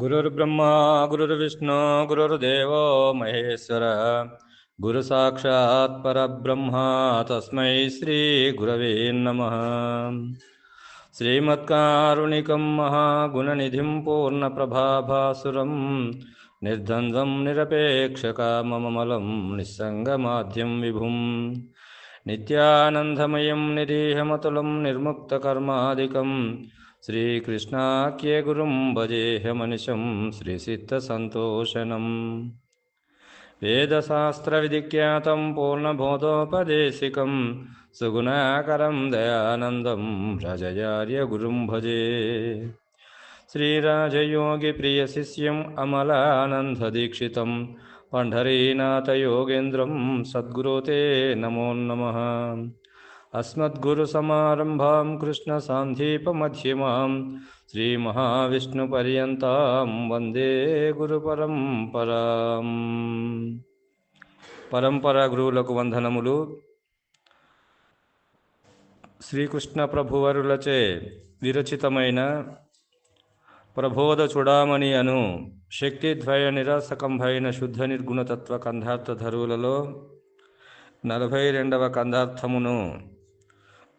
गुरुर्ब्रह्मा गुरुर्विष्णु गुरुर्देवो महेश्वर गुरुसाक्षात् परब्रह्मा तस्मै श्रीगुरवे नमः श्रीमत्कारुणिकं महागुणनिधिं पूर्णप्रभाभासुरं निर्द्वन्द्वं निरपेक्षकाममलं निस्सङ्गमाध्यं विभुं नित्यानन्दमयं निरीहमतुलं निर्मुक्तकर्मादिकं श्रीकृष्णाख्ये गुरुं भजेऽहमनिशं श्रीसिद्धसन्तोषणम्। वेदशास्त्रविधिख्यातं पूर्णबोधोपदेशिकं सुगुणाकरं दयानन्दं रजयार्यगुरुं भजे। श्रीराजयोगिप्रियशिष्यम् अमलानन्ददीक्षितं पण्ढरीनाथयोगेन्द्रं सद्गुरो ते नमो नमः। अस्मद्गुरुसमारम्भां कृष्णसान्धीपमध्यमां శ్రీమహావిష్ణుపర్యంతం వందే గురుపరంపరాం పరంపర గురువులకు వందనములు శ్రీకృష్ణ ప్రభువరులచే విరచితమైన ప్రబోధ చూడామణి అను శక్తిద్వయ నిరాసకంభైన శుద్ధ నిర్గుణతత్వ కంధార్థ ధరువులలో నలభై రెండవ కందార్థమును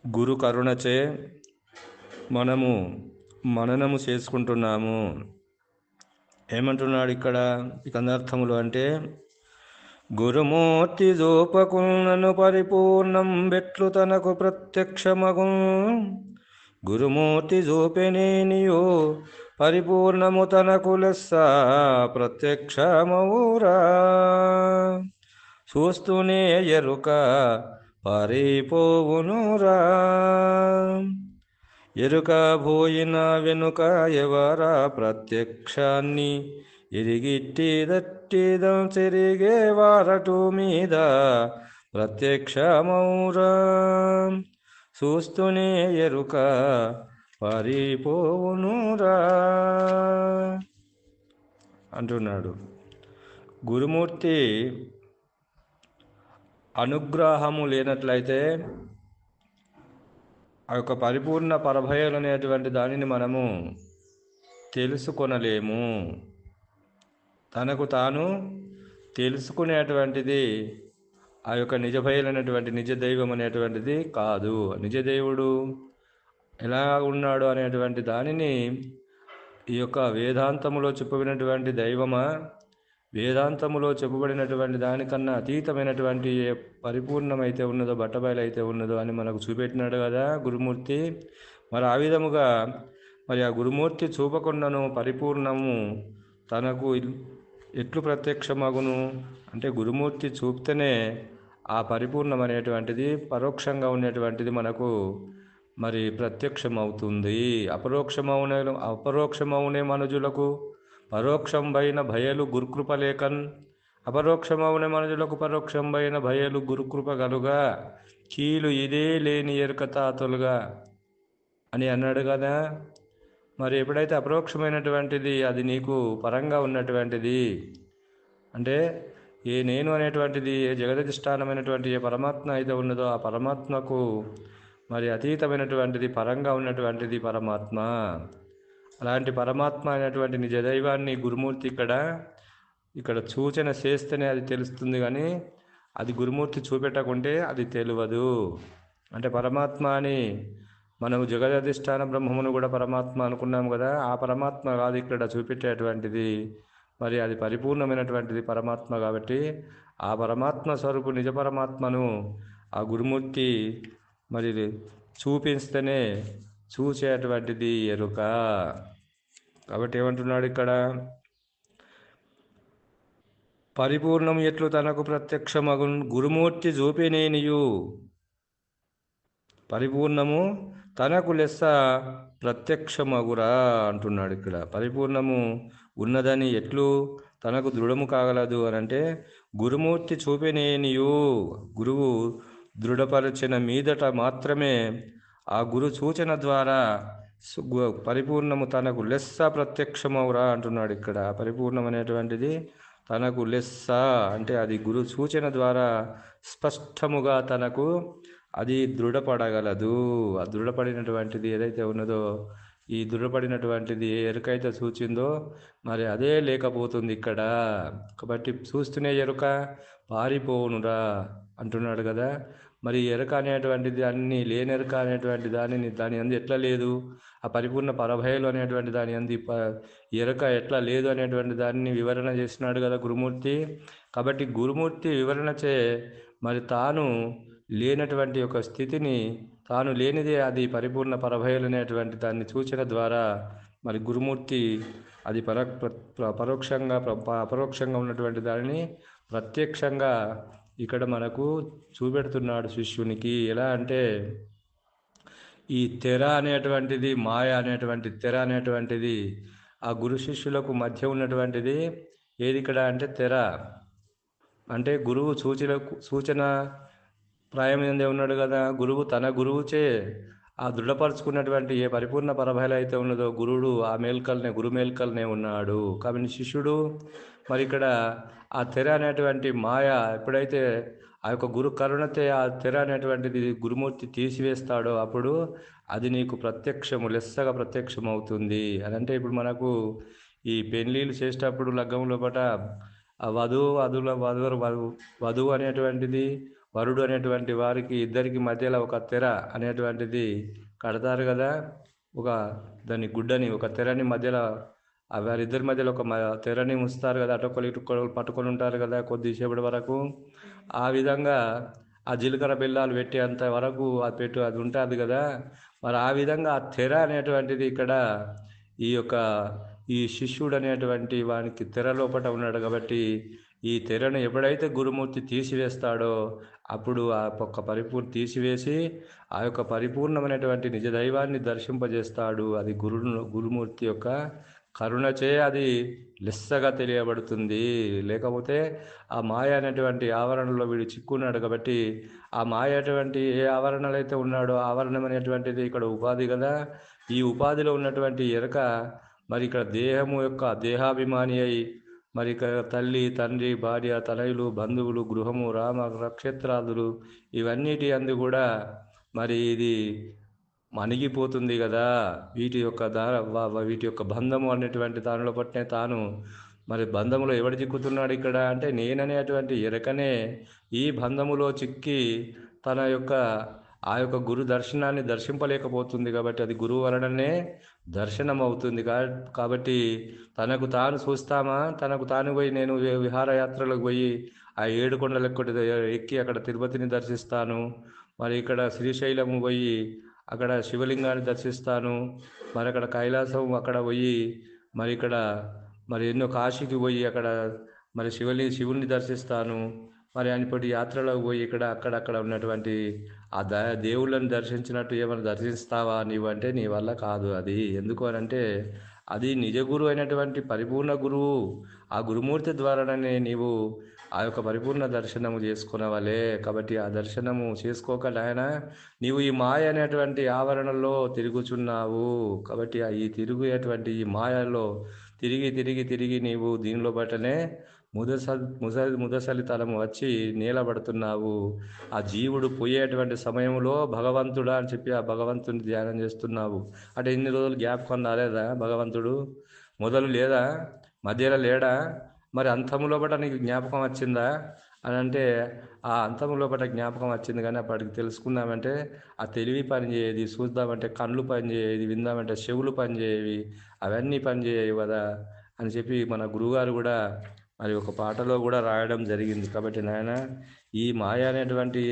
గురు కరుణచే మనము మననము చేసుకుంటున్నాము. ఏమంటున్నాడు ఇక్కడ ఈ కందార్థములు అంటే గురుమూర్తి జోపకున్నను పరిపూర్ణం బెట్లు తనకు ప్రత్యక్షమగు. గురుమూర్తి జోపెనేనియో పరిపూర్ణము తనకు లెస్స ప్రత్యక్షమవురా. చూస్తూనే ఎరుక పారిపోవునురా. ఎరుక పోయిన వెనుక ఎవరా ప్రత్యక్షాన్ని ఇరిగిట్టి దట్టిదం తిరిగే వారటు మీద ప్రత్యక్షమౌరా. చూస్తూనే ఎరుక పారిపోవునురా. అంటున్నాడు. గురుమూర్తి అనుగ్రహము లేనట్లయితే ఆ యొక్క పరిపూర్ణ పరభయలు అనేటువంటి దానిని మనము తెలుసుకొనలేము. తనకు తాను తెలుసుకునేటువంటిది ఆ యొక్క నిజభయలైనటువంటి నిజ దైవం అనేటువంటిది కాదు. నిజదేవుడు ఎలా ఉన్నాడు అనేటువంటి దానిని ఈ యొక్క వేదాంతములో చెప్పబడినటువంటి దైవమా వేదాంతములో చెప్పబడినటువంటి దానికన్నా అతీతమైనటువంటి ఏ పరిపూర్ణమైతే ఉన్నదో బట్టబయలు అయితే ఉన్నదో అని మనకు చూపెట్టినాడు కదా గురుమూర్తి. మరి ఆ విధముగా మరి ఆ గురుమూర్తి చూపకుండాను పరిపూర్ణము తనకు ఎట్లు ప్రత్యక్షమగును? అంటే గురుమూర్తి చూపితేనే ఆ పరిపూర్ణం అనేటువంటిది పరోక్షంగా ఉండేటువంటిది మనకు మరి ప్రత్యక్షమవుతుంది. అపరోక్షమవునే అపరోక్షమవునే మనుజులకు పరోక్షంబైన భయలు గురుకృపలేకన్ అపరోక్షమవునే మనుజులకు పరోక్షంబైన భయలు గురుకృప గలుగా కీలు ఇదే లేని ఎరుకతాతులుగా అని అన్నాడు కదా. మరి ఎప్పుడైతే అపరోక్షమైనటువంటిది అది నీకు పరంగా ఉన్నటువంటిది అంటే ఏ నేను అనేటువంటిది ఏ జగదధిష్టానమైనటువంటి ఏ పరమాత్మ అయితే ఉన్నదో ఆ పరమాత్మకు మరి అతీతమైనటువంటిది పరంగా ఉన్నటువంటిది పరమాత్మ. అలాంటి పరమాత్మ అనేటువంటి నిజ దైవాన్ని గురుమూర్తి ఇక్కడ ఇక్కడ సూచన చేస్తేనే అది తెలుస్తుంది కానీ అది గురుమూర్తి చూపెట్టకుంటే అది తెలియదు. అంటే పరమాత్మ అని మనము జగదధిష్టాన బ్రహ్మమును కూడా పరమాత్మ అనుకున్నాం కదా ఆ పరమాత్మ కాదు ఇక్కడ చూపెట్టేటువంటిది. మరి అది పరిపూర్ణమైనటువంటిది పరమాత్మ కాబట్టి ఆ పరమాత్మ స్వరూపు నిజ పరమాత్మను ఆ గురుమూర్తి మరి చూపిస్తేనే చూసేటువంటిది ఎరుక. కాబట్టి ఏమంటున్నాడు ఇక్కడ? పరిపూర్ణం ఎట్లు తనకు ప్రత్యక్షమగు గురుమూర్తి చూపినేనియు పరిపూర్ణము తనకు లెస్స ప్రత్యక్షమగురా అంటున్నాడు ఇక్కడ. పరిపూర్ణము ఉన్నదని ఎట్లు తనకు దృఢము కాగలదు అని అంటే గురుమూర్తి చూపినేనియు గురువు దృఢపరచిన మీదట మాత్రమే ఆ గురు సూచన ద్వారా పరిపూర్ణము తనకు లెస్స ప్రత్యక్షమవురా అంటున్నాడు ఇక్కడ. పరిపూర్ణం అనేటువంటిది తనకు లెస్స అంటే అది గురు సూచన ద్వారా స్పష్టముగా తనకు అది దృఢపడగలదు. ఆ దృఢపడినటువంటిది ఏదైతే ఉన్నదో ఈ దృఢపడినటువంటిది ఎరుకైతే సూచిందో మరి అదే లేకపోతుంది ఇక్కడ. కాబట్టి చూస్తూనే ఎరుక పారిపోవునురా అంటున్నాడు కదా. మరి ఎరక అనేటువంటి దాన్ని లేని అనేటువంటి దానిని దాని అందు ఎట్లా లేదు? ఆ పరిపూర్ణ పరభయలు అనేటువంటి దాని అంది ప ఎట్లా లేదు అనేటువంటి దాన్ని వివరణ చేసినాడు కదా గురుమూర్తి. కాబట్టి గురుమూర్తి వివరణ చే మరి తాను లేనటువంటి ఒక స్థితిని తాను లేనిదే అది పరిపూర్ణ పరభయలు అనేటువంటి దాన్ని సూచన ద్వారా మరి గురుమూర్తి అది పర పరోక్షంగా అపరోక్షంగా ఉన్నటువంటి దానిని ప్రత్యక్షంగా ఇక్కడ మనకు చూపెడుతున్నాడు శిష్యునికి. ఎలా అంటే ఈ తెర అనేటువంటిది మాయ అనేటువంటి తెర అనేటువంటిది ఆ గురు శిష్యులకు మధ్య ఉన్నటువంటిది ఏది ఇక్కడ అంటే తెర. అంటే గురువు సూచనకు సూచన ప్రాయం ఉన్నాడు కదా గురువు తన గురువుచే ఆ దృఢపరుచుకున్నటువంటి ఏ పరిపూర్ణ పరభయలు అయితే ఉన్నదో గురుడు ఆ మేల్కల్నే గురు మేల్కల్నే ఉన్నాడు. కాబట్టి శిష్యుడు మరి ఇక్కడ ఆ తెర అనేటువంటి మాయ ఎప్పుడైతే ఆ యొక్క గురు కరుణతే ఆ తెర అనేటువంటిది గురుమూర్తి తీసివేస్తాడో అప్పుడు అది నీకు ప్రత్యక్షము లెస్సగా ప్రత్యక్షం అవుతుంది అదంటే ఇప్పుడు మనకు ఈ పెళ్ళిళ్ళు చేసేటప్పుడు లగ్గంలో లోపట ఆ వధువు వధువుల వధువు వధువు వధువు అనేటువంటిది వరుడు అనేటువంటి వారికి ఇద్దరికి మధ్యలో ఒక తెర అనేటువంటిది కడతారు కదా. ఒక దాని గుడ్డని ఒక తెరని మధ్యలో వారిద్దరి మధ్యలో ఒక తెరని ఉంచుతారు కదా అటొకరు ఇటుకొకరు పట్టుకొని ఉంటారు కదా కొద్దిసేపటి వరకు. ఆ విధంగా ఆ జీలకర్ర బెల్లాలు పెట్టేంత వరకు అది పెట్టు అది ఉంటుంది కదా. మరి ఆ విధంగా ఆ తెర అనేటువంటిది ఇక్కడ ఈ యొక్క ఈ శిష్యుడు అనేటువంటి వానికి తెర లోపట ఉన్నాడు కాబట్టి ఈ తెరను ఎప్పుడైతే గురుమూర్తి తీసివేస్తాడో అప్పుడు ఆ ఒక్క పరిపూర్ణ తీసివేసి ఆ యొక్క పరిపూర్ణమైనటువంటి నిజ దైవాన్ని దర్శింపజేస్తాడు అది గురు గురుమూర్తి యొక్క కరుణచే అది లిస్సగా తెలియబడుతుంది. లేకపోతే ఆ మాయ అనేటువంటి ఆవరణలో వీడు చిక్కున్నాడు కాబట్టి ఆ మాయ అటువంటి ఏ ఆవరణలో అయితే ఉన్నాడో ఆవరణం అనేటువంటిది ఇక్కడ ఉపాధి కదా. ఈ ఉపాధిలో ఉన్నటువంటి ఎరక మరి ఇక్కడ దేహము యొక్క దేహాభిమాని అయి మరి తల్లి తండ్రి భార్య తనయులు బంధువులు గృహము రామ నక్షత్రాదులు ఇవన్నిటి అందు కూడా మరి ఇది మణిగిపోతుంది కదా. వీటి యొక్క దార వీటి యొక్క బంధము అనేటువంటి దానిలో పట్టిన తాను. మరి బంధములో ఎవడు చిక్కుతున్నాడు ఇక్కడ? అంటే నేననేటువంటి ఎరకనే ఈ బంధములో చిక్కి తన యొక్క ఆ యొక్క గురు దర్శనాన్ని దర్శింపలేకపోతుంది కాబట్టి అది గురువు వలననే దర్శనం అవుతుంది కా- కాబట్టి తనకు తాను చూస్తామా? తనకు తాను పోయి నేను విహారయాత్రలకు పోయి ఆ ఏడు కొండలకు ఎక్కి అక్కడ తిరుపతిని దర్శిస్తాను. మరి ఇక్కడ శ్రీశైలము పోయి అక్కడ శివలింగాన్ని దర్శిస్తాను. మరి అక్కడ కైలాసం అక్కడ పోయి మరి ఇక్కడ మరి ఎన్నో కాశీకి పోయి అక్కడ మరి శివలి శివుణ్ణి దర్శిస్తాను. మరి అనిపటి యాత్రలకు పోయి ఇక్కడ అక్కడక్కడ ఉన్నటువంటి ఆ ద దేవుళ్ళని దర్శించినట్టు ఏమైనా దర్శిస్తావా నీవు అంటే నీ వల్ల కాదు అది. ఎందుకు అని అంటే అది నిజ గురువు అయినటువంటి పరిపూర్ణ గురువు. ఆ గురుమూర్తి ద్వారానే నీవు ఆ యొక్క పరిపూర్ణ దర్శనము చేసుకునవలే కాబట్టి ఆ దర్శనము చేసుకోక నాయన నీవు ఈ మాయ అనేటువంటి ఆవరణలో తిరుగుచున్నావు. కాబట్టి ఆ ఈ తిరిగేటువంటి ఈ మాయలో తిరిగి తిరిగి తిరిగి నీవు దీనిలో బట్టనే ముదస ముదసలి తలము వచ్చి నీలబడుతున్నావు. ఆ జీవుడు పోయేటువంటి సమయంలో భగవంతుడా అని చెప్పి ఆ భగవంతుని ధ్యానం చేస్తున్నావు. అంటే ఇన్ని రోజులు గ్యాప్ రాలేదా భగవంతుడు? మొదలు లేదా? మధ్యలో లేడా? మరి అంతము లోపల నీకు జ్ఞాపకం వచ్చిందా? అని అంటే ఆ అంతము లోపల జ్ఞాపకం వచ్చింది కానీ అప్పటికి తెలుసుకుందామంటే ఆ తెలివి పనిచేయేది చూద్దామంటే కళ్ళు పనిచేయేది విందామంటే చెవులు పనిచేయేవి అవన్నీ పనిచేయవు కదా? అని చెప్పి మన గురువుగారు కూడా మరి ఒక పాటలో కూడా రాయడం జరిగింది. కాబట్టి నాయన ఈ మాయ అనేటువంటి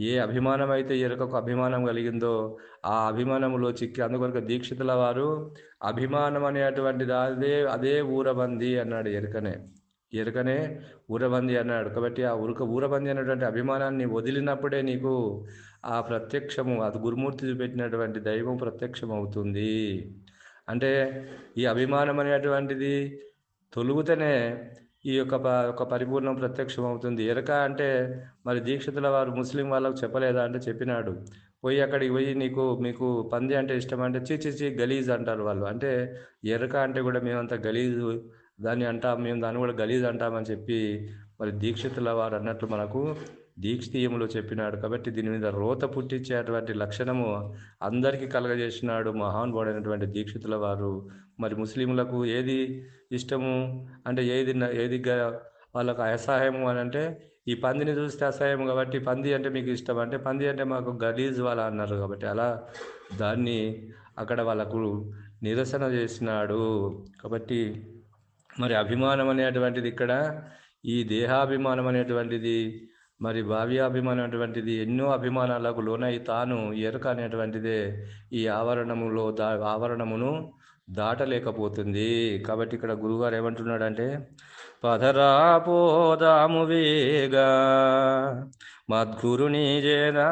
ఏ అభిమానం అయితే ఎరకకు అభిమానం కలిగిందో ఆ అభిమానంలో చిక్కి అందుకొరకు దీక్షితుల వారు అభిమానం అనేటువంటిది అదే అదే ఊరబంది అన్నాడు ఎరుకనే. ఎరుకనే ఊరబంది అన్నాడు. కాబట్టి ఆ ఉరుక ఊరబంది అనేటువంటి అభిమానాన్ని వదిలినప్పుడే నీకు ఆ ప్రత్యక్షము అది గురుమూర్తి చూపెట్టినటువంటి దైవం ప్రత్యక్షం అవుతుంది అంటే ఈ అభిమానం అనేటువంటిది తొలుగుతనే ఈ యొక్క ప ఒక పరిపూర్ణం ప్రత్యక్షం అవుతుంది ఎరక అంటే మరి దీక్షితుల వారు ముస్లిం వాళ్ళకు చెప్పలేదా అంటే చెప్పినాడు. పోయి అక్కడికి పోయి నీకు మీకు పంది అంటే ఇష్టం అంటే చీ చీ చీ గలీజ్ అంటారు వాళ్ళు. అంటే ఎరక అంటే కూడా మేమంతా గలీజు దాన్ని అంటాం మేము దాన్ని కూడా గలీజ్ అంటామని చెప్పి మరి దీక్షితుల వారు అన్నట్లు మనకు దీక్షీయములో చెప్పినాడు. కాబట్టి దీని మీద రోత పుట్టించేటువంటి లక్షణము అందరికీ కలగజేసినాడు మహానుభావుడైనటువంటి దీక్షితుల వారు మరి ముస్లింలకు ఏది ఇష్టము? అంటే ఏది ఏది వాళ్ళకు అసహాయము అని అంటే ఈ పందిని చూస్తే అసహాయం కాబట్టి పంది అంటే మీకు ఇష్టం. అంటే పంది అంటే మాకు గలీజ్ వాళ్ళ అన్నారు కాబట్టి అలా దాన్ని అక్కడ వాళ్ళకు నిరసన చేసినాడు. కాబట్టి మరి అభిమానం అనేటువంటిది ఇక్కడ ఈ దేహాభిమానం అనేటువంటిది మరి భావ్యాభిమానం అనేటువంటిది ఎన్నో అభిమానాలకు లోనై తాను ఎరుక అనేటువంటిదే ఈ ఆవరణములో దా ఆవరణమును దాటలేకపోతుంది. కాబట్టి ఇక్కడ గురుగారు ఏమంటున్నాడంటే పదరా పోదాము వేగా మద్గురుని జేనా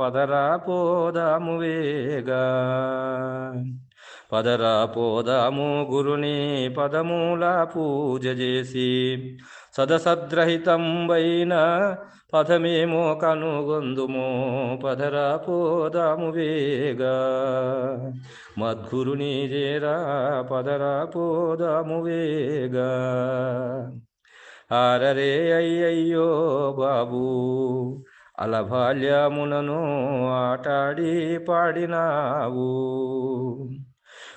పదరా పోదాము వేగా. పదరా పోదాము గురుని పదమూల పూజ చేసి సదసద్రహితంబైన పదమేమో కనుగొందుము పదరా పోదాము వేగా. మద్గురుని చేరా పదరా పోదాము వేగా. ఆరరే అయ్యయ్యో బాబు అల బాల్యమునను ఆటాడి పాడినావు.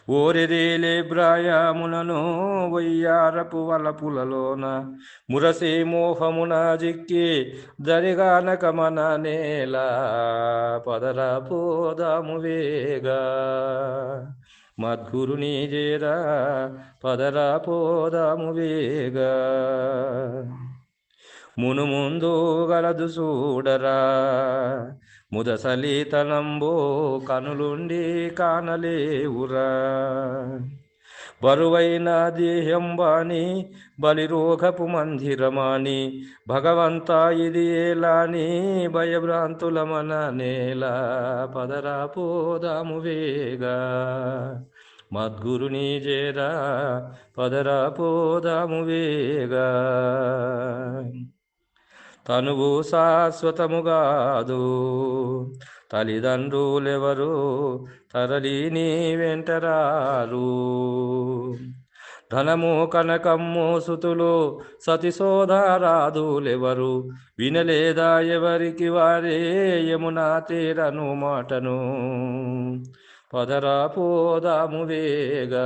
ఓరిరేలే బ్రాయాములను వయ్యారపు వలపులలోన మురసి మోహమున జిక్కి దరిగానక మన నేల పదరా పోదాము వేగా. మద్గురుని చేరా పదరా పోదాము వేగా. మును ముందు గలదు చూడరా ముదసలితనంబో కనులుండి కానలేవురా. బరువైన దేహంబాని బలిరోగపు మందిరమాని భగవంత ఇది ఏలాని భయభ్రాంతుల మన నేల పదరా పోదాము వేగా. మద్గురుని చేరా పదరా పోదాము వేగా. తనువు శాశ్వతముగాదు తల్లిదండ్రులెవరు తరలి నీ వెంటరారు ధనము కనకమ్ము సుతులు సతి సోదరాదులెవరు వినలేదా ఎవరికి వారే యమునా తీరను మాటను. పదరా పోదాము వేగా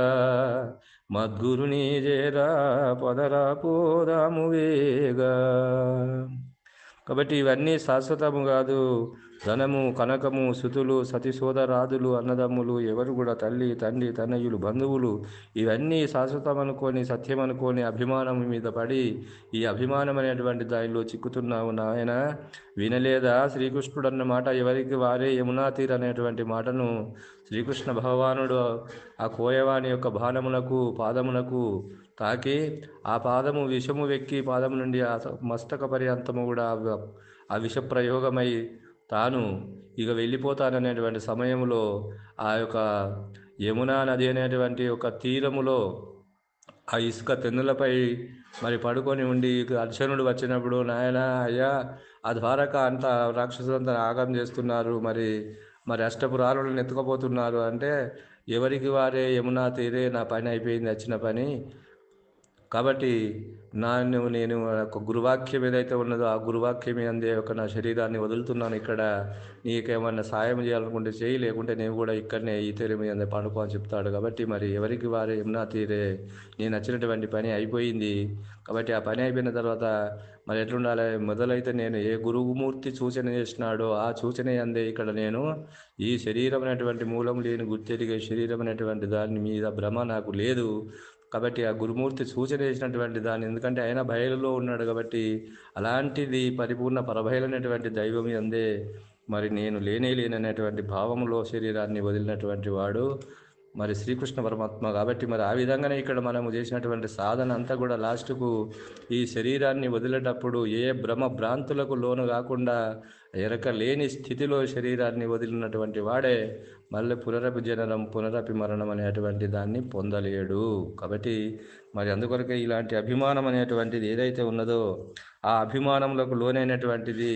మద్గురుని చేరా పదరా పోదాము వేగా కాబట్టి ఇవన్నీ శాశ్వతము కాదు. ధనము కనకము సుతులు సతి సోదరాదులు అన్నదమ్ములు ఎవరు కూడా తల్లి తండ్రి తనయులు బంధువులు ఇవన్నీ శాశ్వతం అనుకొని సత్యం అనుకొని అభిమానం మీద పడి ఈ అభిమానం అనేటువంటి దానిలో చిక్కుతున్నావు నాయన. వినలేదా? శ్రీకృష్ణుడు అన్న మాట ఎవరికి వారే యమునా తీర్ అనేటువంటి మాటను శ్రీకృష్ణ భగవానుడు ఆ కోయవాని యొక్క బాణమునకు పాదమునకు తాకి ఆ పాదము విషము వెక్కి పాదము నుండి ఆ మస్తక పర్యంతము కూడా ఆ- విష ప్రయోగమై తాను ఇక వెళ్ళిపోతాననేటువంటి సమయంలో ఆ యొక్క యమునా నది అనేటువంటి ఒక తీరములో ఆ ఇసుక తెన్నులపై మరి పడుకొని ఉండి అర్జునుడు వచ్చినప్పుడు నాయన అయ్యా ఆ ద్వారక అంతా రాక్షసులంతా ఆగం చేస్తున్నారు మరి మరి అష్టపురాలను ఎత్తుకపోతున్నారు అంటే ఎవరికి వారే యమునా తీరే నా పని అయిపోయింది వచ్చిన పని కాబట్టి నన్ను నేను ఒక గురువాక్యం ఏదైతే ఉన్నదో ఆ గురువాక్యం అందే ఒక నా శరీరాన్ని వదులుతున్నాను. ఇక్కడ నీకేమన్నా సాయం చేయాలనుకుంటే చేయి లేకుంటే నేను కూడా ఇక్కడనే ఈ తీరు మీద పండుకో అని చెప్తాడు. కాబట్టి మరి ఎవరికి వారు ఏమన్నా తీరే నేను నచ్చినటువంటి పని అయిపోయింది. కాబట్టి ఆ పని అయిపోయిన తర్వాత మరి ఎట్లుండాలి? మొదలైతే నేను ఏ గురువుమూర్తి సూచన చేసినాడో ఆ సూచన అందే ఇక్కడ నేను ఈ శరీరం అనేటువంటి మూలం లేని గుర్తెరిగే శరీరం అనేటువంటి దాని మీద భ్రమ నాకు లేదు. కాబట్టి ఆ గురుమూర్తి సూచన చేసినటువంటి దాన్ని. ఎందుకంటే ఆయన బయలులో ఉన్నాడు కాబట్టి అలాంటిది పరిపూర్ణ పరబయలైనటువంటి దైవం అందే మరి నేను లేనే లేననేటువంటి భావంలో శరీరాన్ని వదిలినటువంటి వాడు మరి శ్రీకృష్ణ పరమాత్మ. కాబట్టి మరి ఆ విధంగానే ఇక్కడ మనము చేసినటువంటి సాధన అంతా కూడా లాస్ట్కు ఈ శరీరాన్ని వదిలేటప్పుడు ఏ భ్రమ భ్రాంతులకు లోను కాకుండా ఎరక లేని స్థితిలో శరీరాన్ని వదిలినటువంటి వాడే మళ్ళీ పునరపి జననం పునరపి మరణం అనేటువంటి దాన్ని పొందలేడు. కాబట్టి మరి అందుకొరకే ఇలాంటి అభిమానం అనేటువంటిది ఏదైతే ఉన్నదో ఆ అభిమానంలోకి లోనైనటువంటిది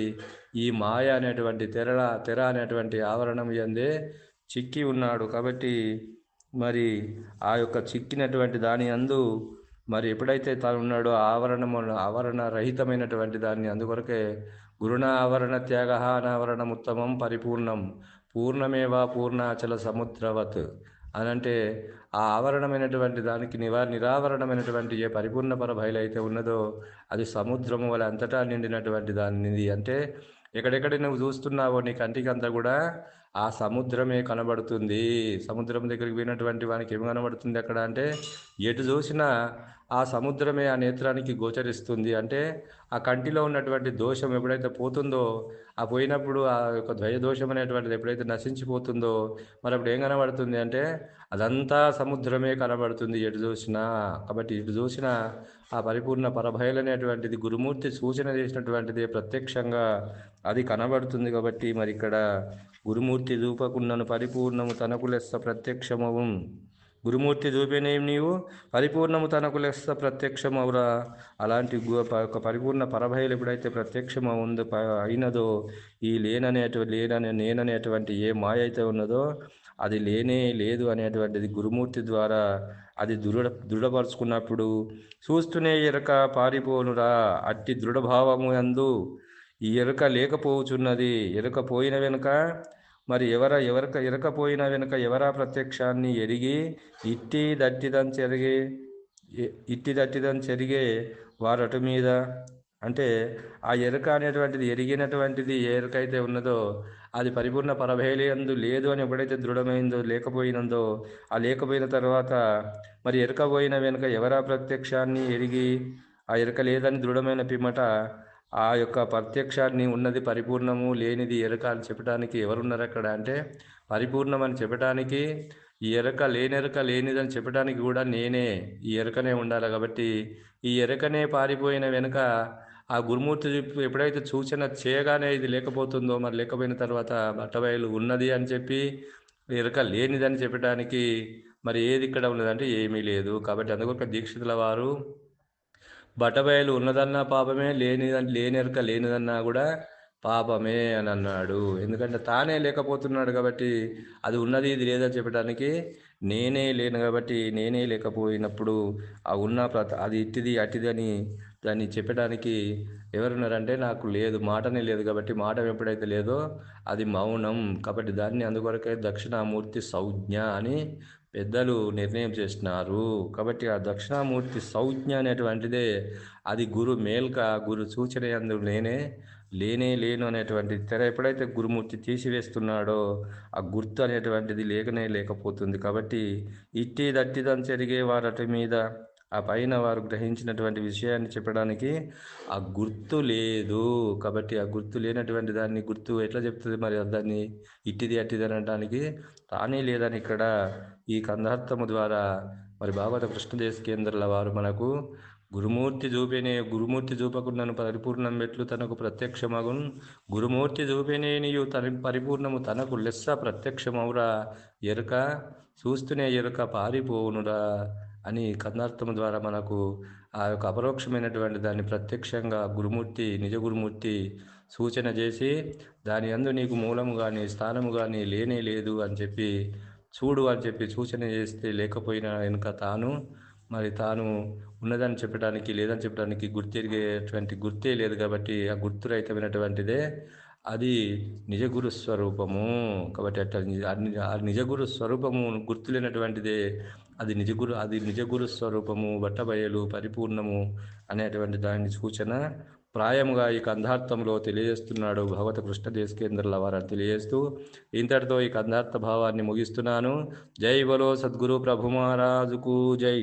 ఈ మాయ అనేటువంటి తెర తెర అనేటువంటి ఆవరణం ఎందే చిక్కి ఉన్నాడు. కాబట్టి మరి ఆ యొక్క చిక్కినటువంటి దాని అందు మరి ఎప్పుడైతే తాను ఉన్నాడో ఆవరణము ఆవరణ రహితమైనటువంటి దాన్ని అందుకొరకే గురుణ ఆవరణ త్యాగ అనావరణముత్తమం పరిపూర్ణం పూర్ణమేవా పూర్ణాచల సముద్రవత్ అనంటే ఆ ఆవరణమైనటువంటి దానికి నివా నిరావరణమైనటువంటి ఏ పరిపూర్ణ పరభైలు అయితే ఉన్నదో అది సముద్రము వల్ల అంతటా నిండినటువంటి దానిది అంటే ఎక్కడెక్కడ నువ్వు చూస్తున్నావో నీ కంటికి అంతా కూడా ఆ సముద్రమే కనబడుతుంది. సముద్రం దగ్గరికి పోయినటువంటి వానికి ఏం కనబడుతుంది అక్కడ అంటే ఎటు చూసినా ఆ సముద్రమే ఆ నేత్రానికి గోచరిస్తుంది. అంటే ఆ కంటిలో ఉన్నటువంటి దోషం ఎప్పుడైతే పోతుందో ఆ పోయినప్పుడు ఆ యొక్క ద్వయ దోషం అనేటువంటిది ఎప్పుడైతే నశించిపోతుందో మరి అప్పుడు ఏం కనబడుతుంది అంటే అదంతా సముద్రమే కనబడుతుంది ఎటు చూసినా. కాబట్టి ఎటు చూసినా ఆ పరిపూర్ణ పరభయలనేటువంటిది గురుమూర్తి సూచన చేసినటువంటిది ప్రత్యక్షంగా అది కనబడుతుంది కాబట్టి మరి ఇక్కడ గురుమూర్తి రూపకున్నను పరిపూర్ణము తనకు లెస్స ప్రత్యక్షమవు. గురుమూర్తి చూపేనేం నీవు? పరిపూర్ణము తనకు లెస్స ప్రత్యక్షమవురా. అలాంటి గు- ప- ఒక పరిపూర్ణ పరభయలు ఎప్పుడైతే ప్రత్యక్షం ఉందో ప- అయినదో ఈ లేననేటువంటి లేననే నేననేటువంటి ఏ మాయ అయితే ఉన్నదో అది లేనే లేదు అనేటువంటిది గురుమూర్తి ద్వారా అది దృఢ దృఢపరుచుకున్నప్పుడు చూస్తూనే ఎరక పారిపోనురా. అట్టి దృఢభావము అందు ఈ ఎరుక లేకపోవచున్నది ఎరుక పోయిన వెనుక మరి ఎవర ఎవరిక ఇరకపోయిన వెనుక ఎవరా ప్రత్యక్షాన్ని ఎరిగి ఇట్టి దట్టిదని చెరిగే ఇట్టి దట్టిదని చెరిగే వారటు మీద? అంటే ఆ ఎరుక అనేటువంటిది ఎరిగినటువంటిది ఏ ఎరుక అయితే ఉన్నదో అది పరిపూర్ణ పరభేలియందు లేదు అని ఎప్పుడైతే దృఢమైందో లేకపోయినందో ఆ లేకపోయిన తర్వాత మరి ఎరుక పోయిన వెనుక ఎవరా ప్రత్యక్షాన్ని ఎరిగి ఆ ఎరుక లేదని దృఢమైన పిమ్మట ఆ యొక్క ప్రత్యక్షాన్ని ఉన్నది పరిపూర్ణము లేనిది ఎరక అని చెప్పడానికి ఎవరున్నారు అక్కడ? అంటే పరిపూర్ణం అని చెప్పడానికి ఈ ఎరక లేనెరక లేనిదని చెప్పడానికి కూడా నేనే ఈ ఎరకనే ఉండాలి కాబట్టి ఈ ఎరకనే పారిపోయిన వెనుక ఆ గురుమూర్తి ఎప్పుడైతే సూచన చేయగానే ఇది లేకపోతుందో మరి లేకపోయిన తర్వాత బట్టబయలు ఉన్నది అని చెప్పి ఎరక లేనిదని చెప్పడానికి మరి ఏది ఇక్కడ ఉన్నదంటే ఏమీ లేదు కాబట్టి అందుకొక దీక్షితుల వారు బట్టబయలు ఉన్నదన్నా పాపమే లేని లేనెరక లేనిదన్నా కూడా పాపమే అని అన్నాడు. ఎందుకంటే తానే లేకపోతున్నాడు కాబట్టి అది ఉన్నది ఇది లేదని చెప్పడానికి నేనే లేను కాబట్టి నేనే లేకపోయినప్పుడు ఆ ఉన్న ప్రత అది ఇట్టిది అట్టిది అని దాన్ని చెప్పడానికి ఎవరున్నారంటే నాకు లేదు మాటనే లేదు కాబట్టి మాట ఎప్పుడైతే లేదో అది మౌనం. కాబట్టి దాన్ని అందుకొరకే దక్షిణామూర్తి సంజ్ఞ అని పెద్దలు నిర్ణయం చేసినారు. కాబట్టి ఆ దక్షిణామూర్తి సౌజ్ఞ అనేటువంటిదే అది గురు మేల్క గురు సూచన అందు నేనే లేనే లేను అనేటువంటి తెర ఎప్పుడైతే గురుమూర్తి తీసివేస్తున్నాడో ఆ గుర్తు అనేటువంటిది లేకనే లేకపోతుంది. కాబట్టి ఇట్టి దట్టిదని జరిగే వారటి మీద ఆ పైన వారు గ్రహించినటువంటి విషయాన్ని చెప్పడానికి ఆ గుర్తు లేదు. కాబట్టి ఆ గుర్తు లేనటువంటి దాన్ని గుర్తు ఎట్లా చెప్తుంది మరి? దాన్ని ఇట్టిది అట్టిది అనడానికి తానే లేదని ఇక్కడ ఈ కందార్థము ద్వారా మరి భాగవత కృష్ణదేశ కేంద్రాల వారు మనకు గురుమూర్తి చూపేనే గురుమూర్తి చూపకుండాను పరిపూర్ణం మెట్లు తనకు ప్రత్యక్షమగున్? గురుమూర్తి చూపేనే తన పరిపూర్ణము తనకు లెస్స ప్రత్యక్షమవురా? ఎరుక చూస్తూనే ఎరుక పారిపోవునురా? అని కథనార్థం ద్వారా మనకు ఆ యొక్క అపరోక్షమైనటువంటి దాన్ని ప్రత్యక్షంగా గురుమూర్తి నిజ గురుమూర్తి సూచన చేసి దాని అందు నీకు మూలము కానీ స్థానము కానీ లేనే లేదు అని చెప్పి చూడు అని చెప్పి సూచన చేస్తే లేకపోయినా వెనుక తాను మరి తాను ఉన్నదని చెప్పడానికి లేదని చెప్పడానికి గుర్తిరిగేటువంటి గుర్తే లేదు కాబట్టి ఆ గుర్తురహితమైనటువంటిదే. అది నిజ గురు స్వరూపము కాబట్టి అట్లా ఆ నిజ గురు స్వరూపము గుర్తులేనటువంటిదే. అది నిజ గురు అది నిజ గురు స్వరూపము బట్టబయలు పరిపూర్ణము అనేటువంటి దాని సూచన ప్రాయముగా ఈ కంధార్థంలో తెలియజేస్తున్నాడు భగవత కృష్ణ దేశకేంద్రుల వారు తెలియజేస్తూ ఇంతటితో ఈ కంధార్థ భావాన్ని ముగిస్తున్నాను. జై బలో సద్గురు ప్రభు మహారాజుకు జై.